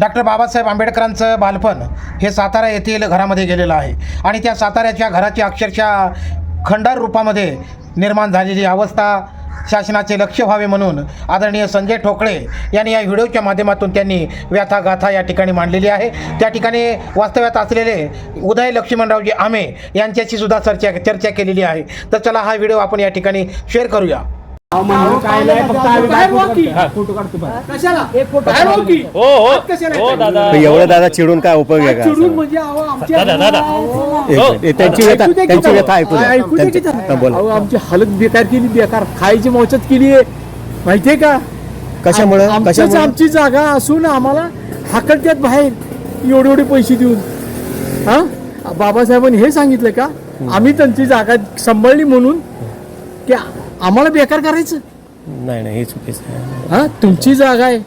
Doctor Babasaheb आंबेडकरांचं बालपण हे सातारा येथील घरामध्ये गेलेलं आहे. आणि त्या साताऱ्याच्या घराची अक्षरशः खंडार रूपामध्ये निर्माण झालेली अवस्था शासनाचे लक्ष व्हावे म्हणून आदरणीय संजय ठोकळे यांनी या व्हिडिओच्या माध्यमातून त्यांनी व्यथा गाथा या ठिकाणी मांडलेली आहे. त्या ठिकाणी वास्तव्यात असलेले उदय लक्ष्मणरावजी आमे यांच्याशी सुद्धा चर्चा चर्चा केलेली आहे. तर चला हा व्हिडिओ आपण या ठिकाणी शेअर करूया. काय नाही फक्त आम्ही काय फोटो काढतो. कशाला? बाहेर हो की हो हो. कशाला हो? दादा. पण एवढं दादा चिडून काय उपयोग आहे का चिडून म्हणजे अहो आमच्या दादा, दादा. एक हो. मिनिट. त्यांची व्यथा ऐकू दे की त्यांची. व्यथा ऐकू द्या. ऐकू दे की त्यांची- त्याला. हा, बोला. अहो आमची हालत बेकार केली बेकार. खायची मोचत केली आहे. माहितीये का? कशामुळं? आमचीच कशामुळं? आमची जागा असून आम्हाला हाकलत्यात बाहेर. एवढे एवढे पैसे देऊन. हा? बाबासाहेबांनी हे सांगितलं का? आम्ही त्यांची जागा सांभाळली म्हणून की आम्हाला बेकार करायचं? नाही नाही हे चुकीचं आहे. हा तुमची जागा आहे.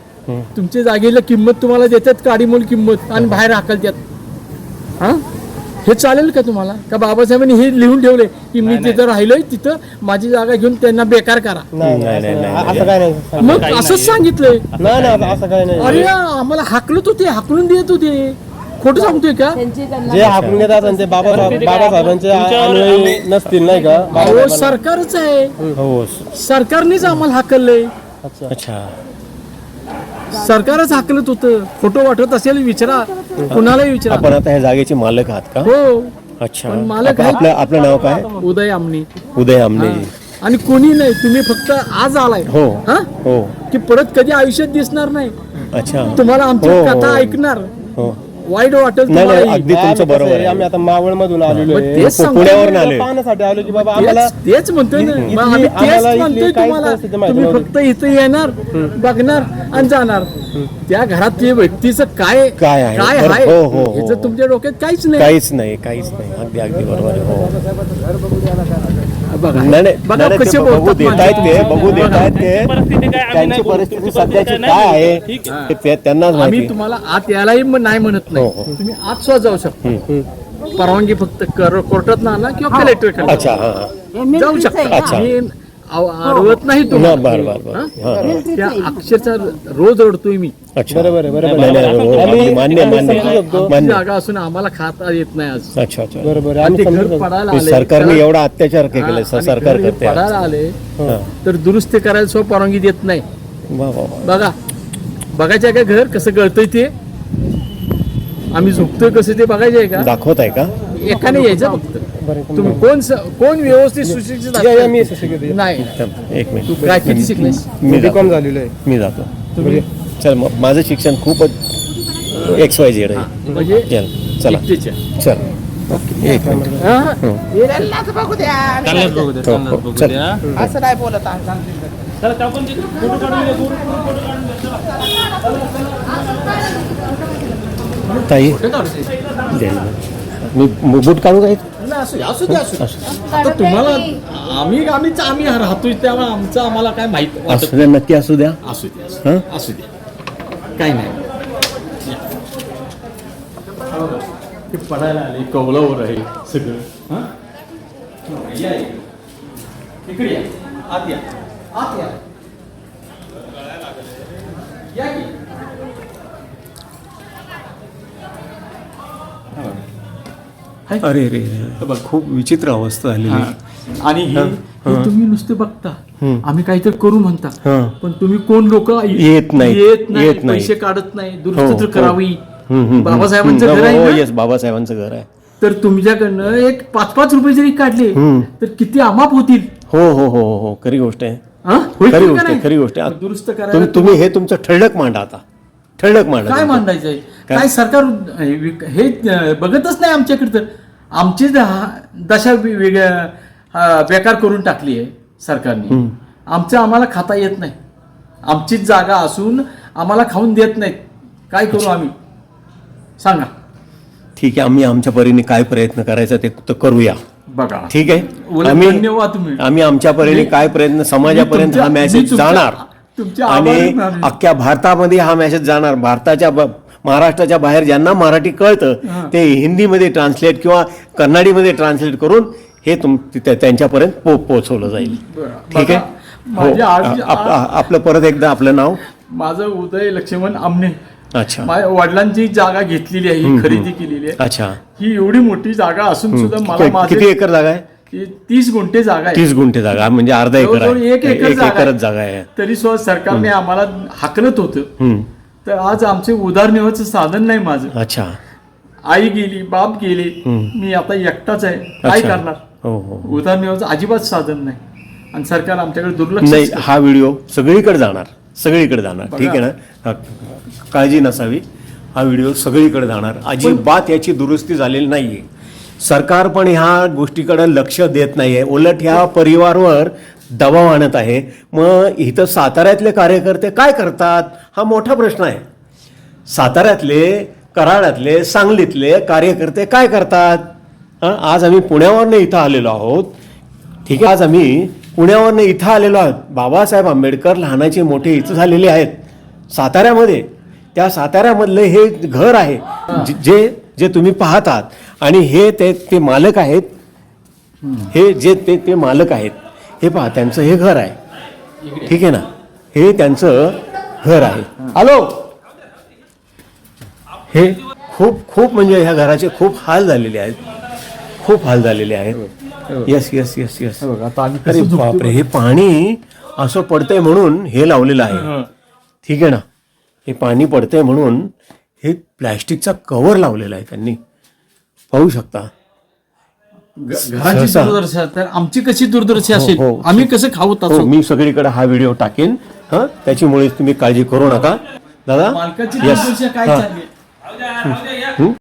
तुमच्या जागेला किंमत तुम्हाला देतात काडीमोल किंमत आणि बाहेर हाकलतात. हा? हे चालेल का तुम्हाला? का बाबासाहेबांनी हे लिहून ठेवले की मी तिथं राहिलोय तिथं माझी जागा घेऊन त्यांना बेकार करा? नाही नाही नाही असं काय नाही. मग असंच सांगितलंय. नाही नाही असं काय नाही. अरे आम्हाला हाकलत होते हाकलून देत होते. खोटं सांगतोय का? जे हाकून घेतात आणि ते बाबा बाबासाहेबांचे अनुयायी नसतील नाही का? अहो सरकारच आहे. हो सरकारनेच आम्हाला हाकललंय. अच्छा. सरकारच हाकलत होतं. खोटं वाटत असेल विचारा. कुणालाही विचारा. आपण आता ह्या जागेचे मालक आहात का? हो. अच्छा. पण मालक आहेत. आपलं आपलं नाव काय? उदय आमने उदय आमने आणि कोणी नाही. तुम्ही फक्त आज आलाय. हो. हा? हो. की परत कधी आयुष्यात दिसणार नाही. अच्छा. तुम्हाला आमची हो, कथा हो. ऐकणार. हो. वाईट वाटेल नाही अगदी तुमचं बरोबर आहे, आम्ही आता मावळ मधून आलेलो मग आहे. तेच पुण्यावरून. आले. पाहण्यासाठी आलो की बाबा आम्हाला तेच तेच म्हणतोय ना. इथली- मग आम्ही आम्हाला तेच इथली म्हणतोय काहीच तुम्हाला. परिस्थिती माहिती तुम्ही नव्हती. फक्त इथं येणार बघणार आणि जाणार. त्या घरात ते व्यक्तीचं काय काय आहे? काय बरं, आहे? हो, हो, हो. तुमच्या डोक्यात काहीच नाही. काहीच नाही काहीच नाही. अगदी अगदी बरोबर आहे. हो. बघा नाही नाही बघा नाही, नाही, कसे बघू बोलतात देत आहेत ते. बघू देत काय आम्ही त्यांची नाही बोलू. परिस्थिती तुमची सध्याची परिस्थिती काय नाही आहे बोलू. ठीक ते ते त्यांनाच आम्ही माहिती तुम्हाला आत यायलाही म- नाही म्हणत हो, हो. नाही तुम्ही आत सुद्धा जाऊ शकता परवानगी फक्त कर- कोर्टात ना किंवा कलेक्टर अच्छा हा हा जाऊ शकता अच्छा. आम्ही आव- अडवत नाही ना, तुम्हाला बर बर बर हा? हा, हा. त्या अक्षरशः रोज रडतोय मी अच्छा बरोबर आहे बरोबर नाही, आहे. नाही, हो, अगदी मान्य आम्ही मान्य समजू शकतो. आमची मान्य जागा असून आम्हाला खाता येत नाही आज अच्छा अच्छा बरोबर आहे. आणि आम्ही ते समजू घर शकतो. पडायला हे आले सरकारने एवढा अत्याचार हा, आणि सरकार घर हे करते पडायला आले हा. तर दुरुस्ती करायला सुद्धा परवानगी देत नाही वा, वा, वा. बघा बघायचं आहे का घर कसं गळतंय ते आम्ही झोपतोय कसं ते बघायचं आहे का दाखवत आहे का एकाने यायचं फक्त. तुम्ही कोण कोण व्यवस्थित सुशिक्षित. नाही. एक तू मिनिट काय किती शिकलेस. मी कॉम झालेलो आहे. मी जातो. तुम्ही? चल मग माझं शिक्षण खूपच एक्स वाय झेड आहे. म्हणजे चल चला. एक मिनिट. हा? चाललंच बघू द्या, हो. असं नाही बोलत. ताई. मी बूट काढू काय नाही, असू दे, असू दे, असू दे. आता तुम्हाला आम्ही आम्हीच आम्ही राहतोय त्यामुळे आमचं आम्हाला काय माहीत वाटत असू द्या नक्की असू द्या. असू दे असू हं? दे, असू दे. काही नाही. ते पडायला आले कौलावर आहे सगळं. हं? या इकडे. इकडे या. आत या. आत या. अरे रे खूप विचित्र अवस्था झालेली हा. आणि हे हे तुम्ही नुसते बघता आम्ही काहीतरी करू म्हणता हं. पण तुम्ही कोण लोक येत नाहीत, येत नाही येत नाहीत. पैसे काढत नाही हो, दुरुस्त तर हो. करावी हम्म, हम्म, हम्म. बाबासाहेबांचं हम्म, घर आहे हो, ना? येस बाबासाहेबांचं घर आहे तर तुमच्याकडनं एक पाच पाच रुपये जरी काढले हम्म. तर किती अमाप होतील हो हो हो हो हो खरी गोष्ट आहे हं? होईल खरी का गोष्ट आहे नाही? खरी गोष्ट आहे दुरुस्त करायला तुम्ही हे तुमचं ठळक मांडा आता ठळक मांडा काय. मांडायचंय काय? सरकार हे बघतच नाही आमच्याकडे तर. आमची दशा वेगळ्या बेकार करून टाकली आहे सरकारने. आमचं आम्हाला खाता येत नाही. आमचीच जागा असून आम्हाला खाऊन देत नाहीत. काय करू आम्ही? सांगा. ठीक आहे आम्ही आमच्या परीने काय प्रयत्न करायचा ते तर करूया. बघा. ठीक आहे? आम्ही धन्यवाद तुम्ही. आम्ही आमच्या परीने काय प्रयत्न समाजापर्यंत हा मेसेज जाणार? आणि. अख्ख्या भारतामध्ये हा मेसेज जाणार. भारताच्या महाराष्ट्राच्या बाहेर ज्यांना मराठी कळतं ते हिंदीमध्ये ट्रान्सलेट किंवा कन्नडीमध्ये ट्रान्सलेट करून हे तुम त्या- त्यांच्यापर्यंत पो पोहोचवलं जाईल. ठीक आहे? हो. आपलं परत एकदा आपलं नाव? माझं उदय लक्ष्मण आमने. अच्छा. माझ्या वडिलांची जागा घेतलेली आहे ही खरेदी केलेली आहे. अच्छा. ही एवढी मोठी जागा असून सुद्धा मला किती एकर जागा आहे? ती- तीस गुंठे जागा आहे. तीस गुंठे जागा म्हणजे अर्धा एकर जवळजवळ आहे. एक एकर जागा आहे. एकरच जागा आहे. तरी सुद्धा सरकारने आम्हाला हाकलत होतं. हम्म. तर आज आमचे उदारनिर्वाहाचं साधन नाही माझं. अच्छा. आई गेली बाप गेले मी आता एकटाच आहे. काय अच्छा. करणार? हो हो उदारनिर्वाहाचं अजिबात साधन नाही. आणि सरकार आमच्याकडे दुर्लक्ष नाही हा व्हिडिओ सगळीकडे जाणार. सगळीकडे जाणार. ठीक आहे ना? हा, काळजी नसावी. हा व्हिडिओ सगळीकडे जाणार. अजिबात याची दुरुस्ती झालेली नाहीये. सरकार पण ह्या गोष्टीकडे लक्ष देत नाहीये. उलट ह्या परिवारवर दबाव आणत आहे. मग इथं साताऱ्यातले कार्यकर्ते काय करतात? हा मोठा प्रश्न आहे. साताऱ्यातले कराड्यातले सांगलीतले कार्यकर्ते काय करतात? आज आम्ही पुण्यावरनं इथं आलेलो आहोत. ठीक आहे आज आम्ही पुण्यावरनं इथं आलेलो आहोत. बाबासाहेब आंबेडकर लहानाचे मोठे इथं झालेले आहेत. साताऱ्यामध्ये. त्या साताऱ्यामधलं हे घर आहे. जे- जे जे तुम्ही पाहतात. आणि हे ते ते मालक आहेत. हे जे ते ते मालक आहेत. हे पहा त्यांचं हे घर आहे. ठीक आहे ना? हे त्यांचं घर आहे. हॅलो? हे खूप खूप म्हणजे ह्या घराचे खूप हाल झालेले आहेत. खूप हाल झालेले आहेत. येस येस येस येस अरे बापरे हे पाणी असं पडतंय म्हणून हे लावलेलं आहे. ठीक आहे ना? हे पाणी पडतंय म्हणून हे प्लॅस्टिकचा कव्हर लावलेला आहे त्यांनी. पाहू शकता घराची सहसा. दुर्दशा तर आमची कशी दुर्दशा असेल हो. आम्ही कसं खाऊ हो मी सगळीकडे हा व्हिडिओ टाकेन हा त्याच्यामुळे तुम्ही काळजी करू नका दादा मालकाची काय हा. चालली.